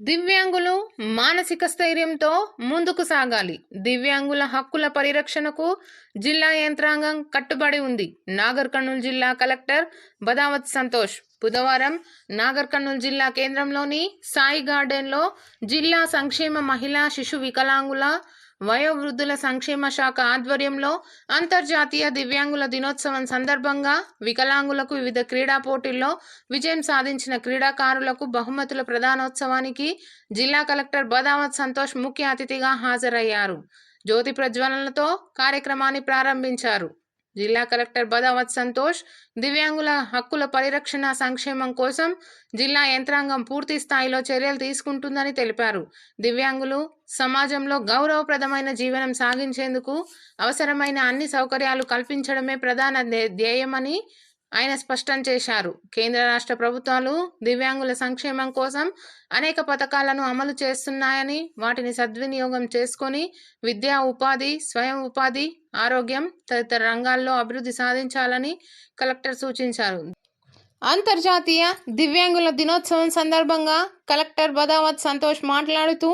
దివ్యాంగులు మానసిక స్థైర్యంతో ముందుకు సాగాలి. దివ్యాంగుల హక్కుల పరిరక్షణకు జిల్లా యంత్రాంగం కట్టుబడి ఉంది. నాగర్ కర్నూలు జిల్లా కలెక్టర్ బదావత్ సంతోష్ బుధవారం నాగర్ కర్నూలు జిల్లా కేంద్రంలోని సాయి గార్డెన్లో జిల్లా సంక్షేమ మహిళా శిశు వికలాంగుల వయోవృద్ధుల సంక్షేమ శాఖ ఆధ్వర్యంలో అంతర్జాతీయ దివ్యాంగుల దినోత్సవం సందర్భంగా వికలాంగులకు వివిధ క్రీడా పోటీల్లో విజయం సాధించిన క్రీడాకారులకు బహుమతుల ప్రధానోత్సవానికి జిల్లా కలెక్టర్ బదావత్ సంతోష్ ముఖ్య అతిథిగా హాజరయ్యారు. జ్యోతి ప్రజ్వలనతో కార్యక్రమాన్ని ప్రారంభించారు. జిల్లా కలెక్టర్ బదావత్ సంతోష్ దివ్యాంగుల హక్కుల పరిరక్షణ సంక్షేమం కోసం జిల్లా యంత్రాంగం పూర్తి స్థాయిలో చర్యలు తీసుకుంటుందని తెలిపారు. దివ్యాంగులు సమాజంలో గౌరవప్రదమైన జీవనం సాగించేందుకు అవసరమైన అన్ని సౌకర్యాలు కల్పించడమే ప్రధాన ధ్యేయమని ఆయన స్పష్టం చేశారు. కేంద్ర రాష్ట్ర ప్రభుత్వాలు దివ్యాంగుల సంక్షేమం కోసం అనేక పథకాలను అమలు చేస్తున్నాయని వాటిని సద్వినియోగం చేసుకొని విద్యా ఉపాధి స్వయం ఉపాధి ఆరోగ్యం తదితర రంగాల్లో అభివృద్ధి సాధించాలని కలెక్టర్ సూచించారు. అంతర్జాతీయ దివ్యాంగుల దినోత్సవం సందర్భంగా కలెక్టర్ బదావత్ సంతోష్ మాట్లాడుతూ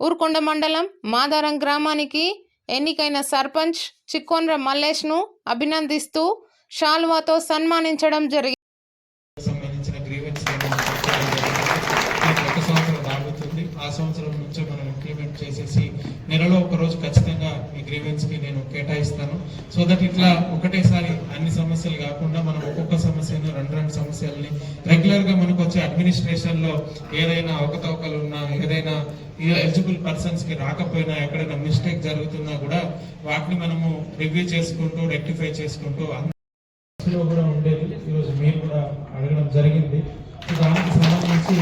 ఊరుకొండ మండలం మాదారం గ్రామానికి ఎన్నికైన సర్పంచ్ చిక్కోన్ర మల్లేష్ను అభినందిస్తూ షాల్వాతో సన్మానించడం జరిగింది సంబంధించిన గ్రీవెన్స్ ఒక సంవత్సరం ఆ సంవత్సరం నుంచే మనం ఇంప్లిమెంట్ చేసేసి నెలలో ఒక రోజు ఖచ్చితంగా ఈ గ్రీవెన్స్కి నేను కేటాయిస్తాను. సో దట్ ఇట్లా ఒకటేసారి అన్ని సమస్యలు కాకుండా మనం ఒక్కొక్క సమస్యను రెండు రెండు సమస్యల్ని రెగ్యులర్గా మనకు వచ్చే అడ్మినిస్ట్రేషన్లో ఏదైనా అవకతవకలు ఉన్నా ఏదైనా ఎలిజిబుల్ పర్సన్స్కి రాకపోయినా ఎక్కడైనా మిస్టేక్ జరుగుతున్నా కూడా వాటిని మనము రివ్యూ చేసుకుంటూ రెక్టిఫై చేసుకుంటూ లో కూడా ఉండేది. ఈరోజు మీరు కూడా అడగడం జరిగింది. దానికి సంబంధించి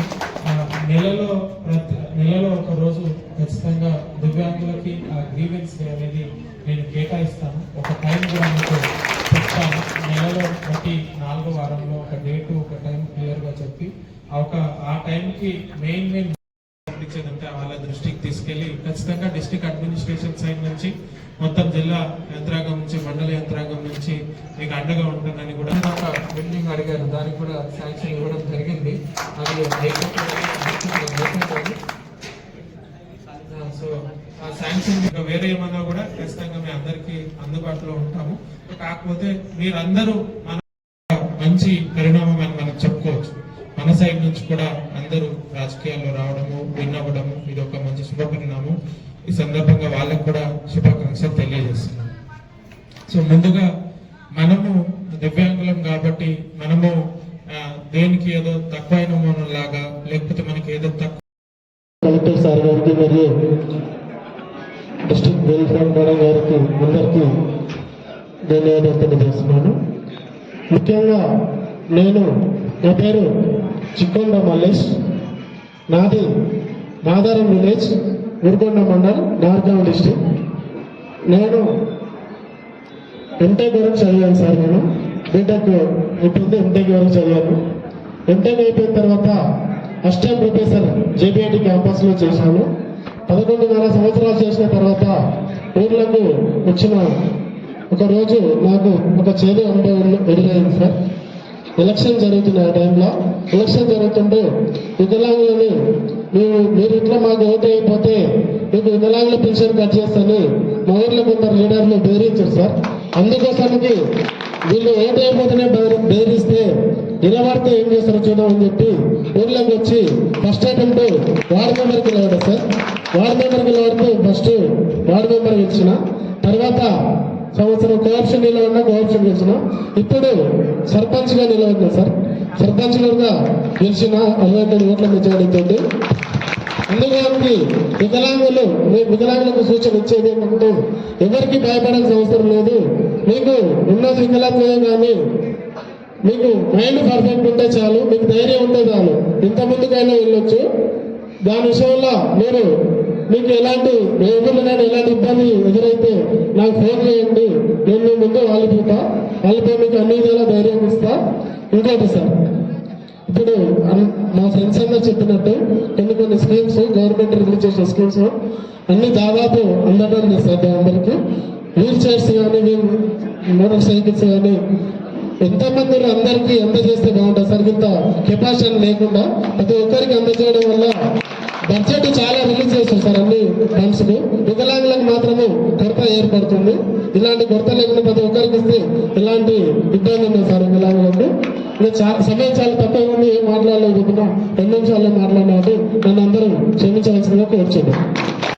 నెలలో ప్రతి నెలలో ఒక రోజు ఖచ్చితంగా దివ్యాంగులకి ఆ గ్రీవెన్స్ డే అనేది నేను కేటాయిస్తాను. ఒక టైం కూడా మీకు చెప్తాను. నెలలో ప్రతి నాలుగో వారంలో ఒక డేటు ఒక టైం క్లియర్గా చెప్పి ఒక ఆ టైంకి మెయిన్ మెయిన్ పంపించేదంటే వాళ్ళ దృష్టికి తీసుకెళ్ళి ఖచ్చితంగా డిస్ట్రిక్ట్ అడ్మినిస్ట్రేషన్ సైడ్ నుంచి మొత్తం జిల్లా యంత్రాంగం నుంచి మండల యంత్రాంగం నుంచి మీకు అండగా ఉంటుందని కూడా ఒక బిల్డింగ్ అడిగారు. దానికి కూడా శాంక్షన్ ఇవ్వడం జరిగింది. అది ఆ, సో ఆ శాంక్షన్ ఇంకా వేరే ఏమన్నా కూడా ఖచ్చితంగా మీ అందరికీ అందుబాటులో ఉంటాము. కాకపోతే మీరందరూ మన మంచి పరిణామం అని మనం చెప్పుకోవచ్చు. మన సైడ్ నుంచి కూడా అందరూ రాజకీయాల్లో రావడము విన్ అవ్వడము ఇది ఒక మంచి శుభ పరిణామం ఈ సందర్భంగా వాళ్ళకు కూడా శుభాకాంక్షలు తెలియదు సో ముందుగా మనము దివ్యాంగులం కాబట్టి మనము దేనికి ఏదో తక్కువైన లాగా లేకపోతే మనకి ఏదో తక్కువ కలెక్టర్ సార్ గారికి మరియు డిస్ట్రిక్ట్ వెల్ఫేర్ మేడం గారికి అందరికీ ధన్యవాదాలు తెలియజేస్తున్నాను. ముఖ్యంగా నేను నా పేరు చిక్కొండ మల్లేష్. నాది మాదారం విలేజ్ ఊరుకొండ మండల్ నార్గావ్ డిస్ట్రిక్ట్. నేను ఎంటెక్ వరకు చదివాను సార్ నేను బీటెక్ అయిపోయింది ఎంటెక్ వరకు చదివాను. ఎంటెక్ అయిపోయిన తర్వాత అసిస్టెంట్ ప్రొఫెసర్ జేబీఐటి క్యాంపస్లో చేశాను. పదకొండున్నర సంవత్సరాలు చేసిన తర్వాత ఊర్లకు వచ్చిన ఒకరోజు నాకు ఒక చేదు అనుభవం ఎదురైంది సార్. ఎలక్షన్ జరుగుతున్న ఆ టైంలో ఎలక్షన్ జరుగుతుంటే వికలాంగులని మీరు మీరు ఇట్లా మాకు ఓటు అయిపోతే మీకు వికలాంగుల పెన్షన్ కట్ చేస్తాను. మా ఊర్లో కొందరు లీడర్లు బెదిరించారు సార్. అందుకోసానికి వీళ్ళు ఓటైపోతేనే అయిపోతేనే బెదిరి- బెదిరిస్తే నిలబడితే ఏం చేస్తారో చూద్దామని చెప్పి ఊర్లోకి వచ్చి ఫస్ట్ అటెంప్ట్ వార్డ్ మెంబర్కి నిలబడ్డా సార్. వార్డ్ మెంబర్కి నిలబడితే ఫస్ట్ వార్డ్ మెంబర్ గెలిచిన తర్వాత సంవత్సరం కోఆప్షన్ నిలబడినా కోఆప్షన్ గెలిచిన. ఇప్పుడు సర్పంచ్గా నిలబడినా సార్. సర్పంచ్ గారుగా గెలిచిన అరవై ఒకటి ఓట్ల మెజారిటీతోటి అందుకని వికలాంగులు మీ వికలాంగులకు సూచన ఇచ్చేది ఏంటంటే ఎవరికి భయపడాల్సిన అవసరం లేదు. మీకు ఉన్నది వికలాంగులే కానీ మీకు మైండ్ పర్ఫెక్ట్ ఉంటే చాలు మీకు ధైర్యం ఉంటే చాలు. ఇంత ముందుకైనా వెళ్ళొచ్చు. దాని విషయంలో మీరు మీకు ఎలాంటి ఎవరినైనా ఎలాంటి ఇబ్బంది ఎదురైతే నాకు ఫోన్ చేయండి. నేను మీ ముందు వాళ్ళిపోతా వాళ్ళతో మీకు అన్ని విధాలా ధైర్యం ఇస్తా. ఇంకోటి సార్ ఇప్పుడు అన్- మా ఫ్రెండ్స్ అన్న చెప్పినట్టు కొన్ని కొన్ని స్కీమ్స్ గవర్నమెంట్ రిలీజ్ చేసిన స్కీమ్స్ అన్ని దాదాపు అందడం లేదు అందరికి. వీల్ చైర్స్ కానీ మోటార్ సైకిల్స్ కానీ ఎంతమంది అందరికీ అందజేస్తే బాగుంటుంది సార్. ఇంత కెపాసిటీ లేకుండా ప్రతి ఒక్కరికి అందజేయడం వల్ల బడ్జెట్ చాలా రిలీజ్ చేస్తారు సార్ అన్ని ఫండ్స్ వికలాంగులకు మాత్రమే కొరత ఏర్పడుతుంది. ఇలాంటి కొరత లేకుండా ప్రతి ఒక్కరికి ఇస్తే ఇలాంటి ఇబ్బంది ఉంది సార్ వికలాంగులకు. ఇంకా చా- సమయం చాలా తక్కువ ఉండి ఏం మాట్లాడలేదు రెండు నిమిషాల్లో మాట్లాడినట్టు నన్ను అందరూ క్షమించవలసిందిగా కోరుచున్నాను.